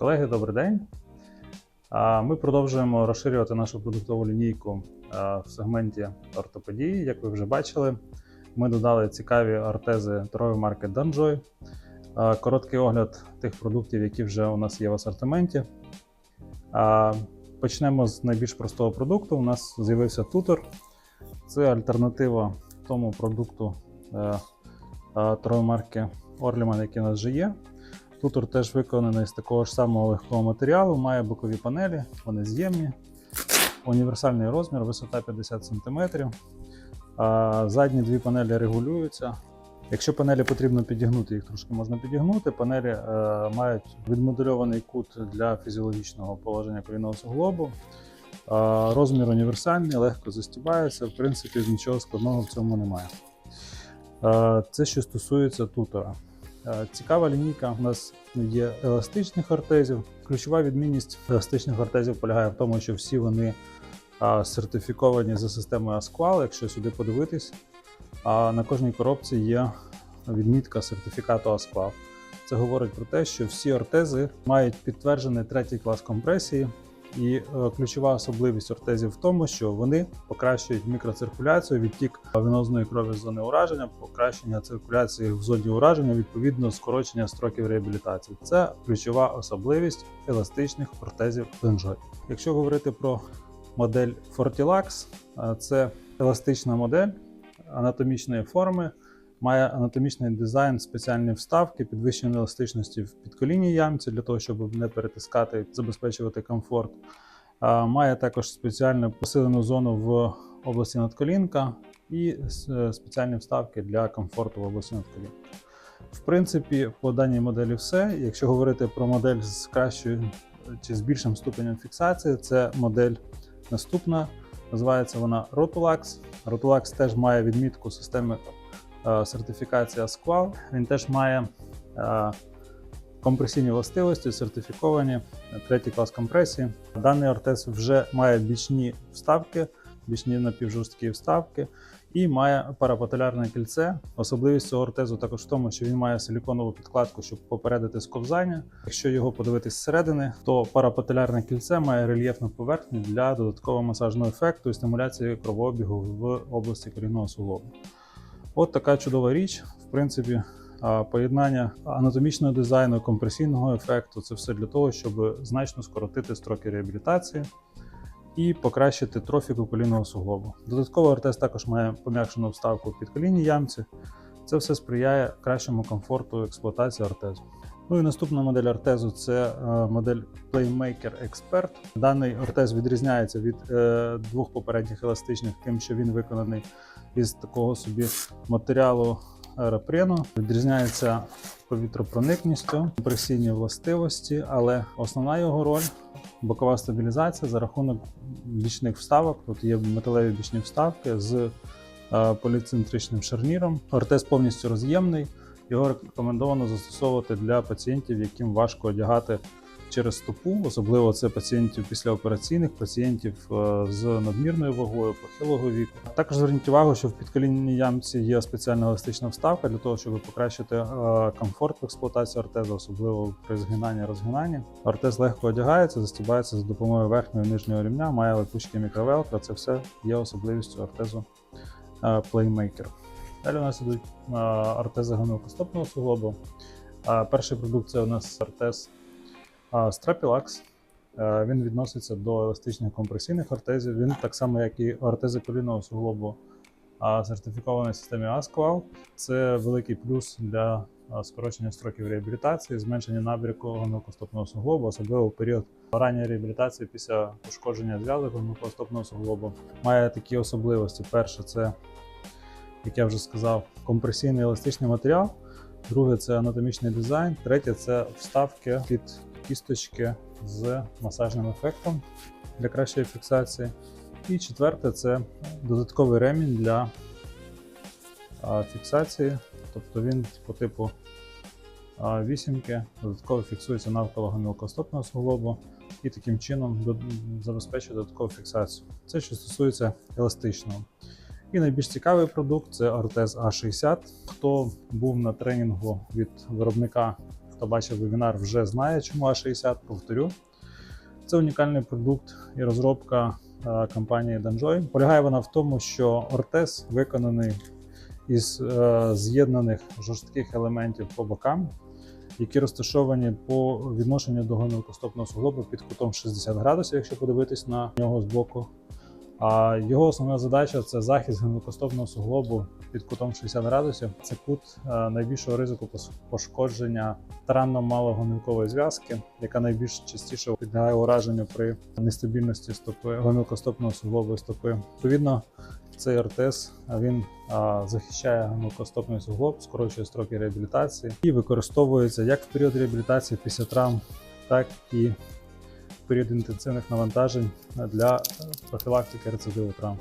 Колеги, добрий день. Ми продовжуємо розширювати нашу продуктову лінійку в сегменті ортопедії. Як ви вже бачили, ми додали цікаві ортези торгової марки Danjoy. Короткий огляд тих продуктів, які вже у нас є в асортименті. Почнемо з найбільш простого продукту. У нас з'явився тутор. Це альтернатива тому продукту е, е, торгової марки Orliman, який у нас вже є. Тутор теж виконаний з такого ж самого легкого матеріалу, має бокові панелі, вони з'ємні, універсальний розмір, висота 50 см. А задні дві панелі регулюються. Якщо панелі потрібно підігнути, їх трошки можна підігнути. Панелі е, мають відмодульований кут для фізіологічного положення колінного суглобу. Розмір універсальний, легко застібається. В принципі, нічого складного в цьому немає. Е, це що стосується тутора. Е, Цікава лінійка у нас є еластичних ортезів. Ключова відмінність еластичних ортезів полягає в тому, що всі вони сертифіковані за системою ASQUAL. Якщо сюди подивитись, на кожній коробці є відмітка сертифікату ASQUAL. Це говорить про те, що всі ортези мають підтверджений третій клас компресії. І е, ключова особливість ортезів в тому, що вони покращують мікроциркуляцію, відтік венозної крові з зони ураження, покращення циркуляції в зоні ураження, відповідно скорочення строків реабілітації. Це ключова особливість еластичних ортезів Lenjoy. Якщо говорити про модель Fortilax, е, це еластична модель анатомічної форми. Має анатомічний дизайн, спеціальні вставки, підвищення еластичності в підколінній ямці для того, щоб не перетискати, забезпечувати комфорт. Має також спеціальну посилену зону в області надколінка і спеціальні вставки для комфорту в області надколінка. В принципі, по даній моделі все. Якщо говорити про модель з кращою чи з більшим ступенем фіксації, це модель наступна. Називається вона Rotulax. Rotulax теж має відмітку системи е, сертифікації Він теж має е, компресійні властивості, сертифіковані, е, третій клас компресії. Даний ортез вже має бічні вставки, бічні напівжорсткі вставки. І має парапателярне кільце. Особливість цього ортезу також в тому, що він має силіконову підкладку, щоб попередити сковзання. Якщо його подивитись зсередини, то парапателярне кільце має рельєфну поверхню для додаткового масажного ефекту і стимуляції кровообігу в області корінного суглобу. От така чудова річ. В принципі, поєднання анатомічного дизайну, компресійного ефекту це все для того, щоб значно скоротити строки реабілітації і покращити трофіку колінного суглобу. Додатково ортез також має пом'якшену вставку під колінні ямці. Це все сприяє кращому комфорту експлуатації ортезу. Ну і наступна модель ортезу це е, модель Playmaker Expert. Даний ортез відрізняється від е, двох попередніх еластичних, тим, що він виконаний із такого собі матеріалу аеропрену. Відрізняється повітропроникністю, компресійні властивості, але основна його роль бокова стабілізація за рахунок бічних вставок. Тут є металеві бічні вставки з е, поліцентричним шарніром. Ортез повністю роз'ємний. Його рекомендовано застосовувати для пацієнтів, яким важко одягати через стопу, особливо це пацієнтів післяопераційних, пацієнтів е, з надмірною вагою, похилого віку. Також зверніть увагу, що в підколінній ямці є спеціальна еластична вставка для того, щоб покращити е, комфорт в експлуатації ортеза, особливо при згинанні розгинанні. Ортез легко одягається, застібається за допомогою верхнього і нижнього рівня, має липучки мікровелкра. Це все є особливістю ортезу е, Playmaker. Далі у нас ідуть ортези гомеокостопного суглобу. Перший продукт це у нас ортез е, Strapilax. Е, Він відноситься до еластичних компресійних ортезів. Він так само, як і ортези колінного суглобу, е, сертифікований в системі ASQUAL. Це великий плюс для скорочення строків реабілітації, зменшення набряку гомеокостопного суглобу, особливо в період ранньої реабілітації після пошкодження зв'язок гомеокостопного суглобу. Має такі особливості. Перше, це як я вже сказав, компресійний еластичний матеріал. Друге це анатомічний дизайн. Третє це вставки під кісточки з масажним ефектом для кращої фіксації. І четверте це додатковий ремінь для фіксації. Тобто він по типу вісімки додатково фіксується навколо гомілкостопного суглобу і таким чином забезпечує додаткову фіксацію. Це що стосується еластичного. І найбільш цікавий продукт це Ортез А60. Хто був на тренінгу від виробника хто бачив вебінар, вже знає, чому А60, повторю. Це унікальний продукт і розробка е, компанії Danjoy. Полягає вона в тому, що ортез виконаний із е, з'єднаних жорстких елементів по бокам, які розташовані по відношенню до гомілкостопного суглобу під кутом 60 градусів, якщо подивитись на нього збоку. А його основна задача це захист гомілкостопного суглобу під кутом 60 градусів. Це кут е, найбільшого ризику пошкодження таранно-малогомілкової зв'язки, яка найбільш частіше підлягає ураженню при нестабільності стопи гомілкостопного суглобу стопи. Відповідно, цей ортез він захищає гомілкостопний суглоб, скорочує строки реабілітації і використовується як в період реабілітації після травм, так і в період інтенсивних навантажень для е, профілактики рецидиву травм.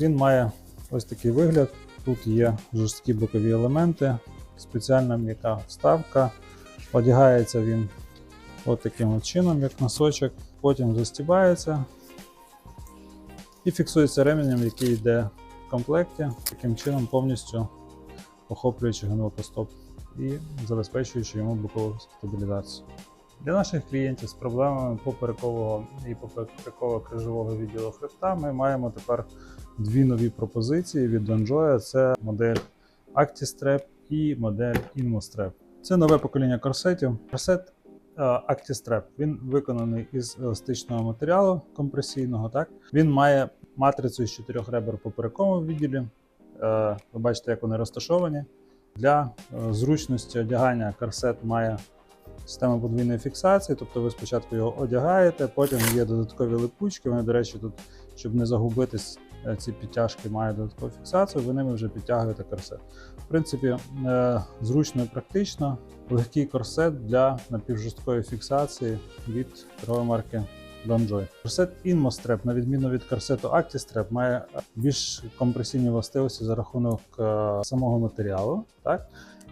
Він має ось такий вигляд. Тут є жорсткі бокові елементи, спеціальна м'яка вставка. Одягається він от таким от чином, як носочок, потім застібається і фіксується ременем, який йде в комплекті, таким чином повністю охоплюючи гомілкостоп і забезпечуючи йому бокову стабілізацію. Для наших клієнтів з проблемами поперекового і попереково крижового відділу хребта ми маємо тепер дві нові пропозиції від Donjoy. Це модель ActiStrap і модель InmoStrap. Це нове покоління корсетів. Корсет е, ActiStrap. Він виконаний із еластичного матеріалу компресійного. Так він має матрицю з чотирьох ребер поперековому відділі. Е, Ви бачите, як вони розташовані. Для е, зручності одягання корсет має систему подвійної фіксації, тобто ви спочатку його одягаєте, потім є додаткові липучки. Вони, до речі, тут, щоб не загубитись, е, ці підтяжки мають додаткову фіксацію, ви ними вже підтягуєте корсет. В принципі, е, зручно і практично. Легкий корсет для напівжорсткої фіксації від торгової марки Donjoy. Корсет InmoStrap, на відміну від корсету ActiStrap, має більш компресійні властивості за рахунок е, самого матеріалу. Так?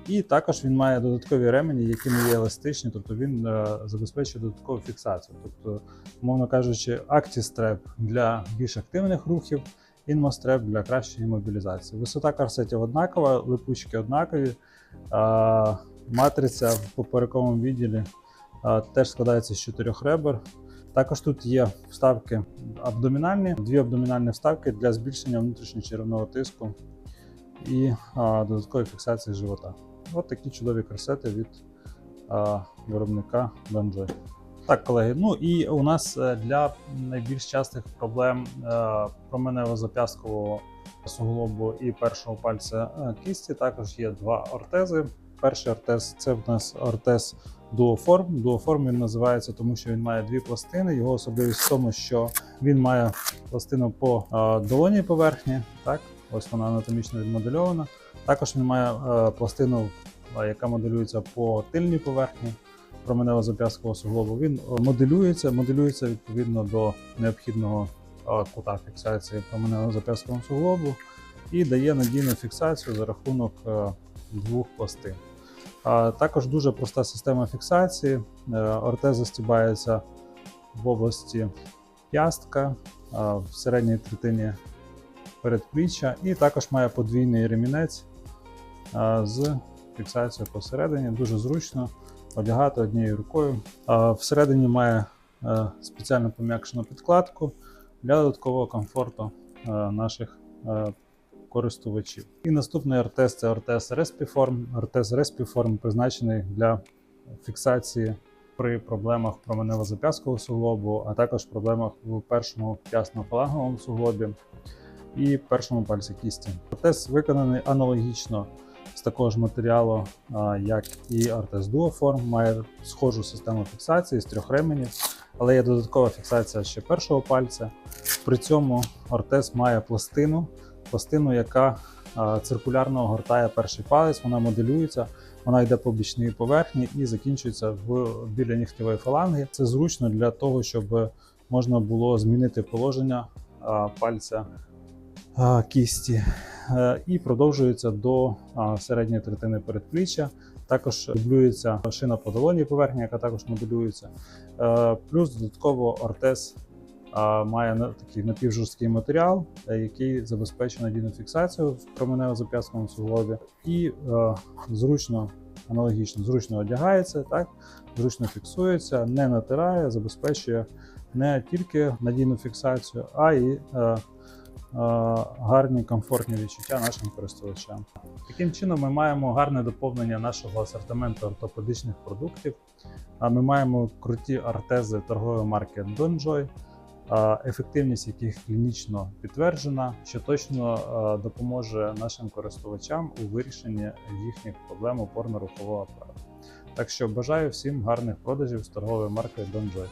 І також він має додаткові ремені, які не є еластичні, тобто він е, забезпечує додаткову фіксацію. Тобто, умовно кажучи, ActiStrap для більш активних рухів, InmoStrap для кращої мобілізації. Висота корсетів однакова, липучки однакові. Матриця в поперековому відділі теж складається з чотирьох ребер. Також тут є вставки абдомінальні, дві абдомінальні вставки для збільшення внутрішньочеревного тиску і а, додаткової фіксації живота. От такі чудові корсети від а, виробника Danjoy. Так, колеги, ну і у нас е, для найбільш частих проблем е, променево-зап'ясткового суглобу і першого пальця е, кісті також є два ортези. Перший ортез це в нас ортез Duoform. Duoform він називається, тому що він має дві пластини. Його особливість в тому, що він має пластину по долонній поверхні. Так, ось вона анатомічно відмодельована. Також він має е, пластину, е, яка моделюється по тильній поверхні променево-зап'ясткового суглобу. Він е, моделюється, моделюється відповідно до необхідного кута фіксації променево-зап'ясткового суглобу і дає надійну фіксацію за рахунок двох пластин. Також дуже проста система фіксації. Е, Ортез застібається в області п'ястка, в середній третині передпліччя, і також має подвійний ремінець з фіксацією посередині. Дуже зручно одягати однією рукою. Всередині має е, спеціально пом'якшену підкладку для додаткового комфорту е, наших е, користувачів. І наступний ортез це ортез Respiform. Ортез Respiform призначений для фіксації при проблемах променево-зап'ясткового суглобу, а також проблемах в першому п'ясно-фаланговому суглобі і першому пальці кісті. Ортез виконаний аналогічно з такого ж матеріалу, як і ортез Duoform, має схожу систему фіксації з трьох ременів, але є додаткова фіксація ще першого пальця. При цьому ортез має пластину, пластину, яка циркулярно огортає перший палець, вона моделюється, вона йде по бічній поверхні і закінчується в біля нігтєвої фаланги. Це зручно для того, щоб можна було змінити положення пальця кісті Е, і продовжується до середньої третини передпліччя. Також дублюється шина по долонній поверхні, яка також моделюється. Е, Плюс додатково ортез має такий напівжорсткий матеріал, е, який забезпечує надійну фіксацію в променево-зап'ястковому суглобі і зручно аналогічно зручно одягається, так, зручно фіксується, не натирає, забезпечує не тільки надійну фіксацію, а й гарні комфортні відчуття нашим користувачам. Таким чином, ми маємо гарне доповнення нашого асортименту ортопедичних продуктів. А Ми маємо круті артези торгової марки Donjoy, ефективність яких клінічно підтверджена, що точно допоможе нашим користувачам у вирішенні їхніх проблем опорно-рухового апарату. Так що бажаю всім гарних продажів з торгової марки Donjoy.